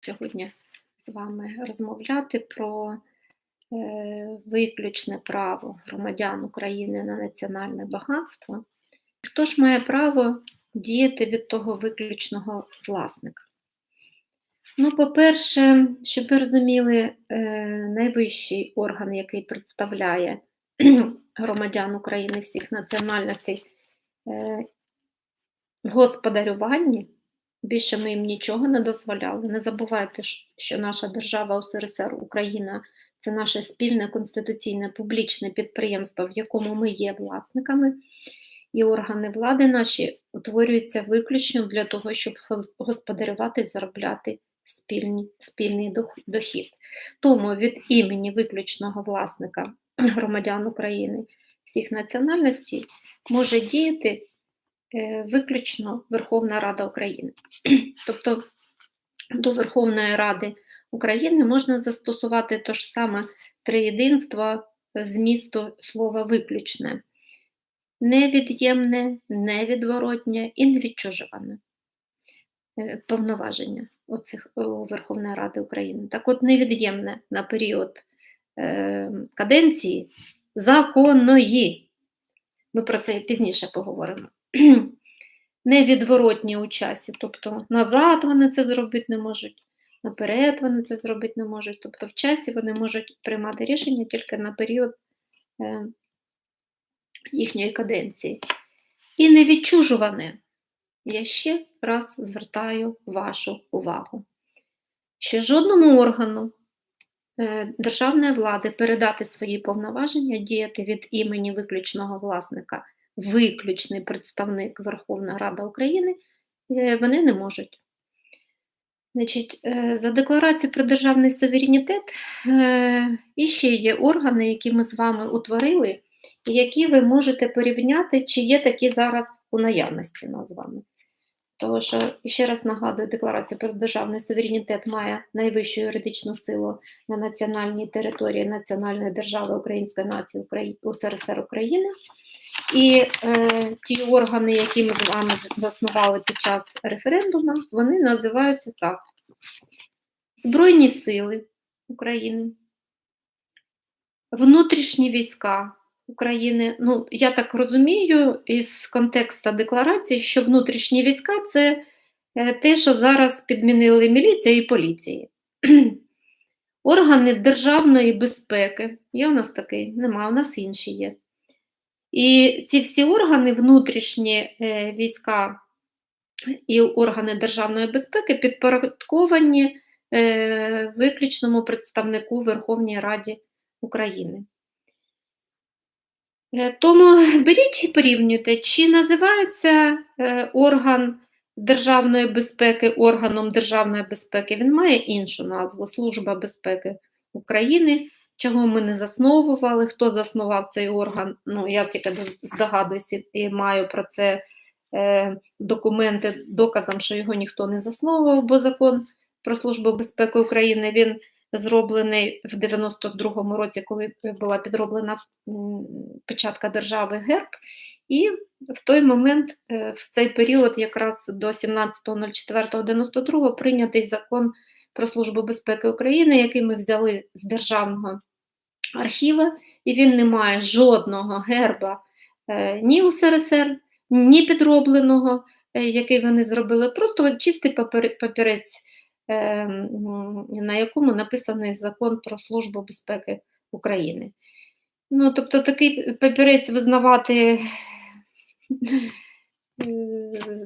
сьогодні з вами розмовляти про е, виключне право громадян України на національне багатство. Хто ж має право діяти від того виключного власника? Ну, по-перше, щоб ви розуміли, е, найвищий орган, який представляє громадян України всіх національностей е, в господарюванні, більше ми їм нічого не дозволяли. Не забувайте, що наша держава УСРСР Україна це наше спільне конституційне публічне підприємство, в якому ми є власниками, і органи влади наші утворюються виключно для того, щоб господарювати і заробляти спільні, спільний дохід. Тому від імені виключного власника громадян України всіх національностей може діяти виключно Верховна Рада України. Тобто до Верховної Ради України можна застосувати те ж саме триєдинство змісту слова виключне, невід'ємне, невідворотнє і невідчужуване е, повноваження оцих, Верховної Ради України. Так от невід'ємне на період е, каденції законної. Ми про це пізніше поговоримо. невідворотні у часі. Тобто назад вони це зробити не можуть, наперед вони це зробити не можуть. Тобто в часі вони можуть приймати рішення тільки на період е, їхньої каденції. І невідчужуване. Я ще раз звертаю вашу увагу, що жодному органу е, державної влади передати свої повноваження, діяти від імені виключного власника виключний представник Верховна Рада України, е, вони не можуть. Значить, е, За декларацією про державний суверенітет е, і ще є органи, які ми з вами утворили, які ви можете порівняти, чи є такі зараз у наявності з вами. Тому що, ще раз нагадую, декларація про державний суверенітет має найвищу юридичну силу на національній території національної держави Української нації УСРСР України. І е, ті органи, які ми з вами заснували під час референдуму, вони називаються так: Збройні сили України, внутрішні війська України. Ну, я так розумію, із контексту декларації, що внутрішні війська це е, те, що зараз підмінили міліція і поліції. Органи державної безпеки. Є у нас такий? Нема, у нас інші є. І ці всі органи, внутрішні е, війська і органи державної безпеки підпорядковані е, виключному представнику Верховній Раді України. Е, тому беріть і порівнюйте, чи називається орган державної безпеки органом державної безпеки, він має іншу назву Служба безпеки України чого ми не засновували, хто заснував цей орган. Ну, я тільки здогадуюся і маю про це е, документи доказом, що його ніхто не засновував, бо закон про Службу безпеки України він зроблений в 92-му році, коли була підроблена печатка держави ГЕРБ. І в той момент, е, в цей період, якраз до 17.04.92 прийнятий закон про Службу безпеки України, який ми взяли з державного архіва, і він не має жодного герба е, ні у СРСР, ні підробленого, е, який вони зробили, просто чистий папірець, е, на якому написаний закон про Службу безпеки України. Ну, Тобто такий папірець визнавати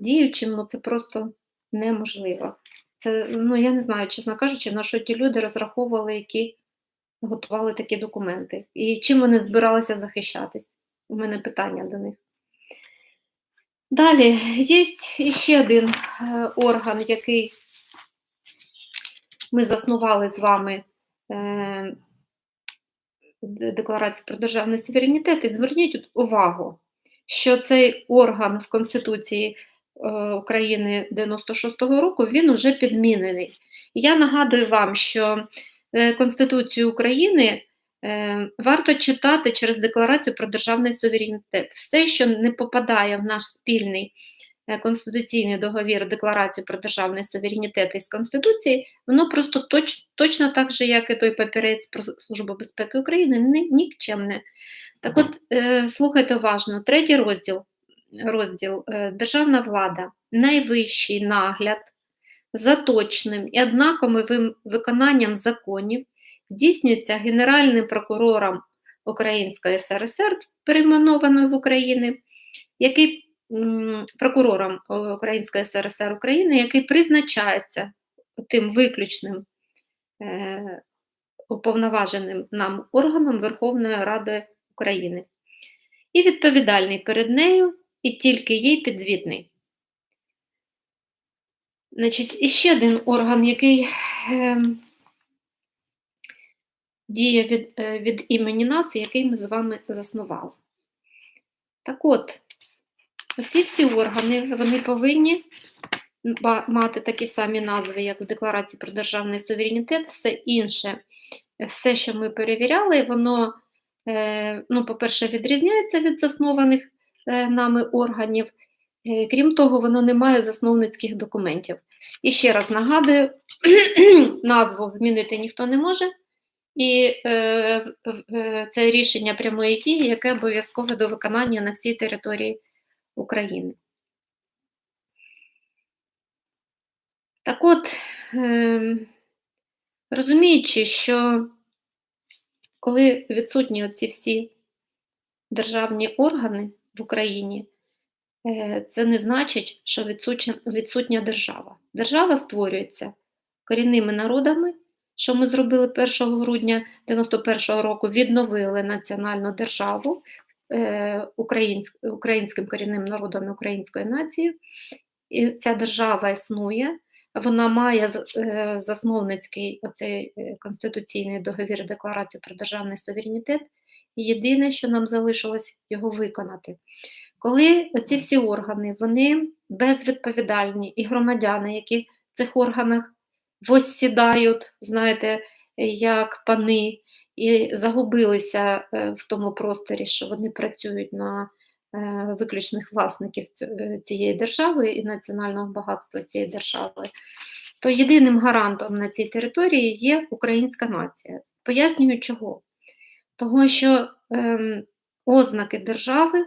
діючим, ну це просто неможливо. Це, ну я не знаю, чесно кажучи, на що ті люди розраховували, які готували такі документи. І чим вони збиралися захищатись? У мене питання до них. Далі, є ще один е, орган, який ми заснували з вами е, Декларацію про державний суверенітет, і зверніть увагу, що цей орган в Конституції е, України 96-го року він вже підмінений. Я нагадую вам, що Конституцію України е, варто читати через Декларацію про державний суверенітет. Все, що не попадає в наш спільний е, конституційний договір, декларацію про державний суверенітет із Конституції, воно просто точ, точно так же, як і той папірець про Службу безпеки України, ні, нікчемне. Так от, е, слухайте уважно, третій розділ, розділ е, Державна влада, найвищий нагляд за точним і однаковим виконанням законів здійснюється Генеральним прокурором Української СРСР, перейменованої в Україні, який прокурором Української СРСР України, який призначається тим виключним е, уповноваженим нам органом Верховної Ради України. І відповідальний перед нею, і тільки їй підзвітний. Значить, і ще один орган, який е, діє від, е, від імені нас, який ми з вами заснували. Так от, оці всі органи вони повинні мати такі самі назви, як в Декларації про державний суверенітет, все інше, все, що ми перевіряли, воно, е, ну, по-перше, відрізняється від заснованих е, нами органів. Е, Крім того, воно не має засновницьких документів. І ще раз нагадую, назву змінити ніхто не може, і е, е, це рішення прямої дії, яке обов'язкове до виконання на всій території України. Так от, е, розуміючи, що коли відсутні оці всі державні органи в Україні, це не значить, що відсутня, відсутня держава. Держава створюється корінними народами, що ми зробили 1 грудня 91-го року, відновили національну державу е, українським корінним народом української нації. І ця держава існує, вона має е, засновницький оцей е, конституційний договір Декларацію про державний суверенітет. І єдине, що нам залишилось його виконати. Коли ці всі органи вони безвідповідальні і громадяни, які в цих органах воссідають, знаєте, як пани, і загубилися е, в тому просторі, що вони працюють на е, виключних власників е, цієї держави і національного багатства цієї держави, то єдиним гарантом на цій території є українська нація. Пояснюю чого. Того, що ем, ознаки держави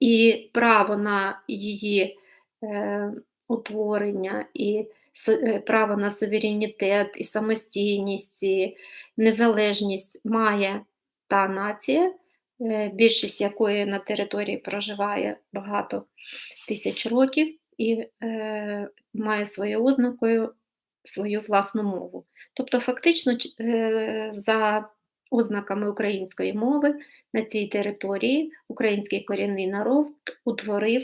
і право на її е, утворення, і е, право на суверенітет, і самостійність, і незалежність має та нація, е, більшість якої на території проживає багато тисяч років і е, має своєю ознакою свою власну мову. Тобто, фактично, е, за ознаками української мови на цій території український корінний народ утворив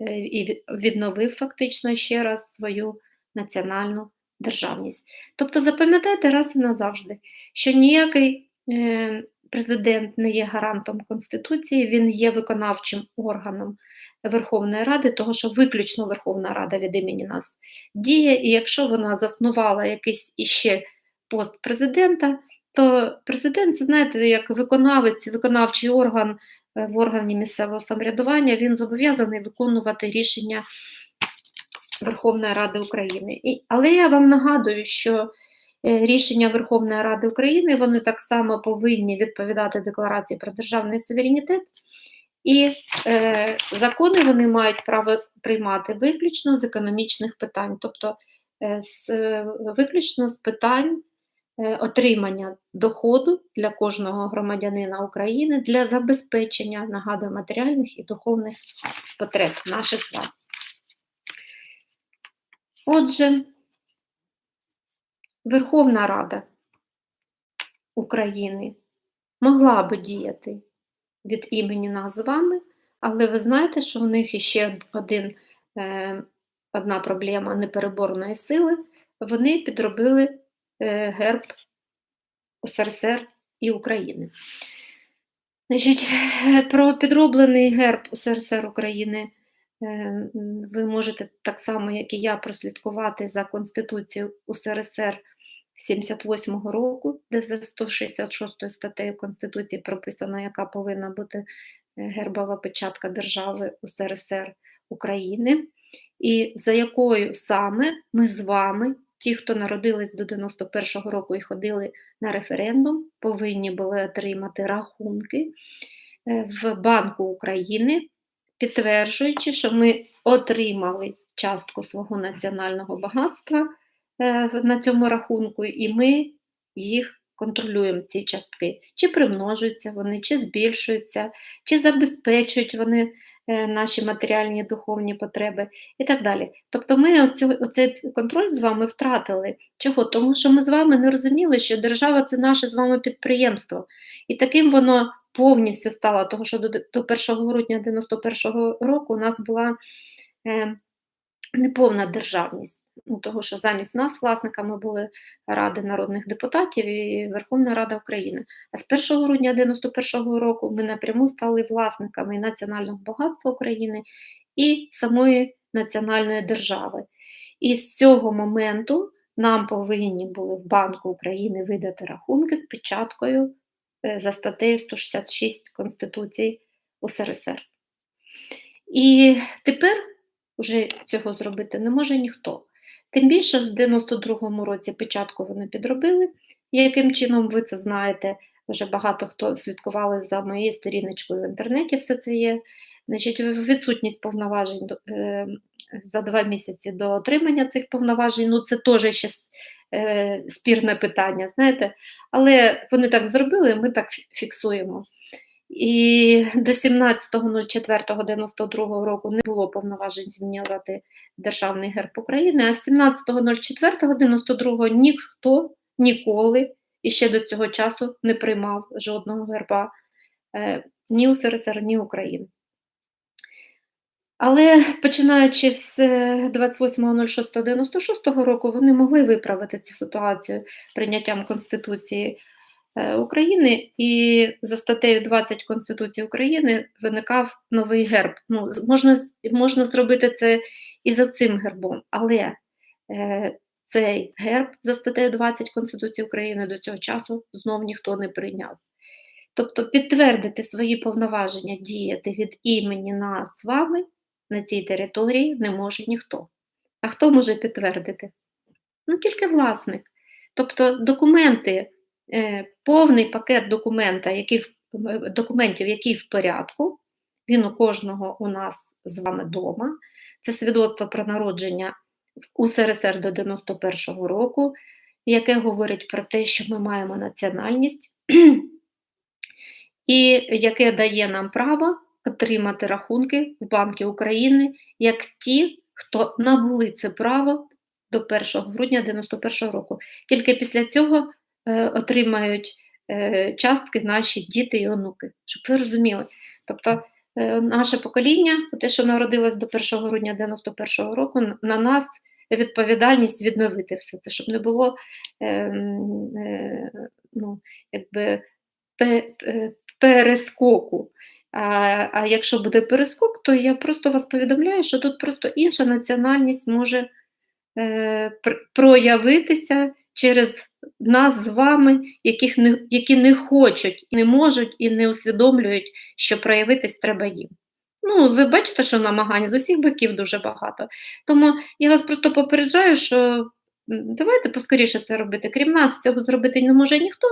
е, і відновив фактично ще раз свою національну державність. Тобто запам'ятайте раз і назавжди, що ніякий е, президент не є гарантом Конституції, він є виконавчим органом Верховної Ради, того що виключно Верховна Рада від імені нас діє, і якщо вона заснувала якийсь іще пост президента, то президент, це знаєте, як виконавець, виконавчий орган е, в органі місцевого самоврядування, він зобов'язаний виконувати рішення Верховної Ради України. І, але я вам нагадую, що е, рішення Верховної Ради України вони так само повинні відповідати Декларації про державний суверенітет, і е, закони вони мають право приймати виключно з економічних питань, тобто е, з, е, виключно з питань отримання доходу для кожного громадянина України для забезпечення, нагадую, матеріальних і духовних потреб наших з вами. Отже, Верховна Рада України могла би діяти від імені нас з вами, але ви знаєте, що у них іще один, е, одна проблема непереборної сили. Вони підробили е, герб СРСР і України. Значить, про підроблений герб СРСР України е, ви можете так само, як і я, прослідкувати за Конституцією УСРСР 78-го року, де за 166 статтею Конституції прописано, яка повинна бути гербова печатка держави УСРСР України, і за якою саме ми з вами, ті, хто народились до 91-го року і ходили на референдум, повинні були отримати рахунки е, в Банку України, підтверджуючи, що ми отримали частку свого національного багатства е, на цьому рахунку, і ми їх контролюємо, ці частки. Чи примножуються вони, чи збільшуються, чи забезпечують вони наші матеріальні духовні потреби і так далі. Тобто ми оцю, оцей контроль з вами втратили. Чого? Тому що ми з вами не розуміли, що держава це наше з вами підприємство. І таким воно повністю стало, тому що до, до 1 грудня 91-го року у нас була е, неповна державність. Ну, того, що замість нас власниками були Ради народних депутатів і Верховна Рада України. А з 1 грудня 91-го року ми напряму стали власниками національного багатства України і самої національної держави. І з цього моменту нам повинні були в Банку України видати рахунки з печаткою е, за статтею 166 Конституції УСРСР. І тепер вже цього зробити не може ніхто. Тим більше в 92-му році печатку вони підробили. Яким чином ви це знаєте? Вже багато хто слідкували за моєю сторіночкою в інтернеті, все це є. Значить, відсутність повноважень е, за два місяці до отримання цих повноважень, ну це теж ще е, спірне питання, знаєте. Але вони так зробили, ми так фіксуємо. І до 17.04.92 року не було повноважень змінювати державний герб України, а з 17.04.92 ніхто ніколи і ще до цього часу не приймав жодного герба е, ні УСРСР, ні України. Але починаючи з е, 28.06.96 року вони могли виправити цю ситуацію прийняттям Конституції е, України, і за статтею 20 Конституції України виникав новий герб. Ну, можна, можна зробити це і за цим гербом, але е, цей герб за статтею 20 Конституції України до цього часу знов ніхто не прийняв. Тобто підтвердити свої повноваження діяти від імені нас з вами на цій території не може ніхто. А хто може підтвердити? Ну, тільки власник. Тобто документи, е, повний пакет документа, який, в- е, документів, який в порядку, він у кожного у нас з вами вдома. Це свідоцтво про народження в УСРСР до 91-го року, яке говорить про те, що ми маємо національність, і яке дає нам право отримати рахунки в Банки України як ті, хто набули це право до 1 грудня 91-го року. Тільки після цього е, отримають е, частки наші діти і онуки, щоб ви розуміли. Тобто е, наше покоління, те, що народилось до 1 грудня 91 року, на нас відповідальність відновити все це, щоб не було ем, е, ну, якби, е, перескоку. А, а якщо буде перескок, то я просто вас повідомляю, що тут просто інша національність може е, проявитися через нас з вами, яких не, які не хочуть, не можуть і не усвідомлюють, що проявитись треба їм. Ну, ви бачите, що намагань з усіх боків дуже багато. Тому я вас просто попереджаю, що давайте поскоріше це робити. Крім нас, цього зробити не може ніхто,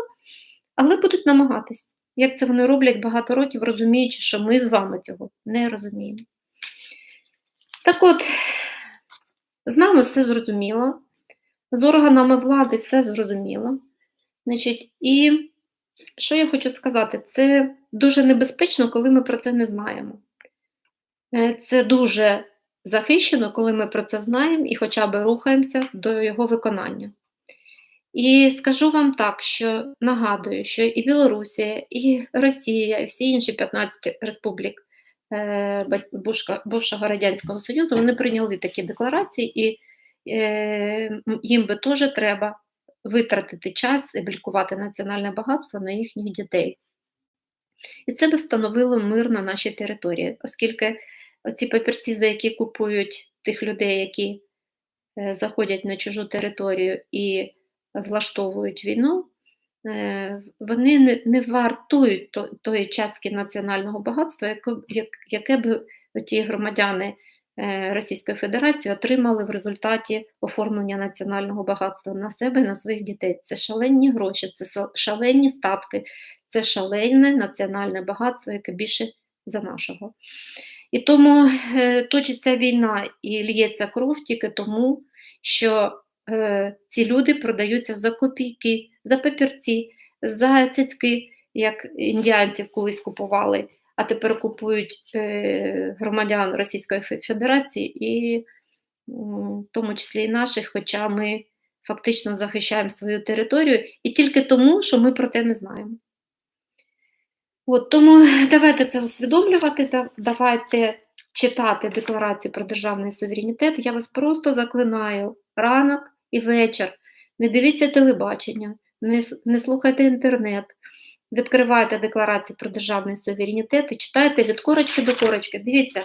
але будуть намагатись. Як це вони роблять багато років, розуміючи, що ми з вами цього не розуміємо. Так от, з нами все зрозуміло, з органами влади все зрозуміло. Значить, і що я хочу сказати, це дуже небезпечно, коли ми про це не знаємо. Е, Це дуже захищено, коли ми про це знаємо і хоча б рухаємося до його виконання. І скажу вам так, що нагадую, що і Білорусія, і Росія, і всі інші 15 республік е, бувшого Радянського Союзу, вони прийняли такі декларації, і їм би теж треба витратити час і блікувати національне багатство на їхніх дітей. І це би встановило мир на нашій території, оскільки ці папірці, за які купують тих людей, які е, заходять на чужу територію і влаштовують війну, е, вони не, вартують то- тої частки національного багатства, яке, як, б ті громадяни е, Російської Федерації отримали в результаті оформлення національного багатства на себе і на своїх дітей. Це шалені гроші, це шалені статки, це шалене національне багатство, яке більше за нашого. І тому е, точиться війна і лється кров тільки тому, що е, ці люди продаються за копійки, за папірці, за цицьки, як індіанців колись купували, а тепер купують е, громадян Російської Федерації і в тому числі і наших, хоча ми фактично захищаємо свою територію, і тільки тому, що ми про те не знаємо. От, тому давайте це усвідомлювати, давайте читати Декларацію про державний суверенітет. Я вас просто заклинаю ранок і вечір. Не дивіться телебачення, не, не слухайте інтернет, відкривайте Декларацію про державний суверенітет і читайте від корочки до корочки. Дивіться,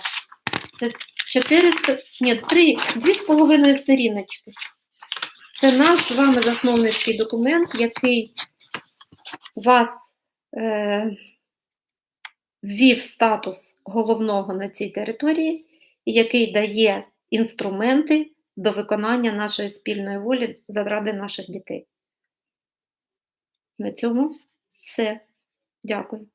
це 400, ні, 3, 2,5 сторіночки. Це наш з вами засновницький документ, який вас е, ввів статус головного на цій території, і який дає інструменти до виконання нашої спільної волі заради наших дітей. На цьому все. Дякую.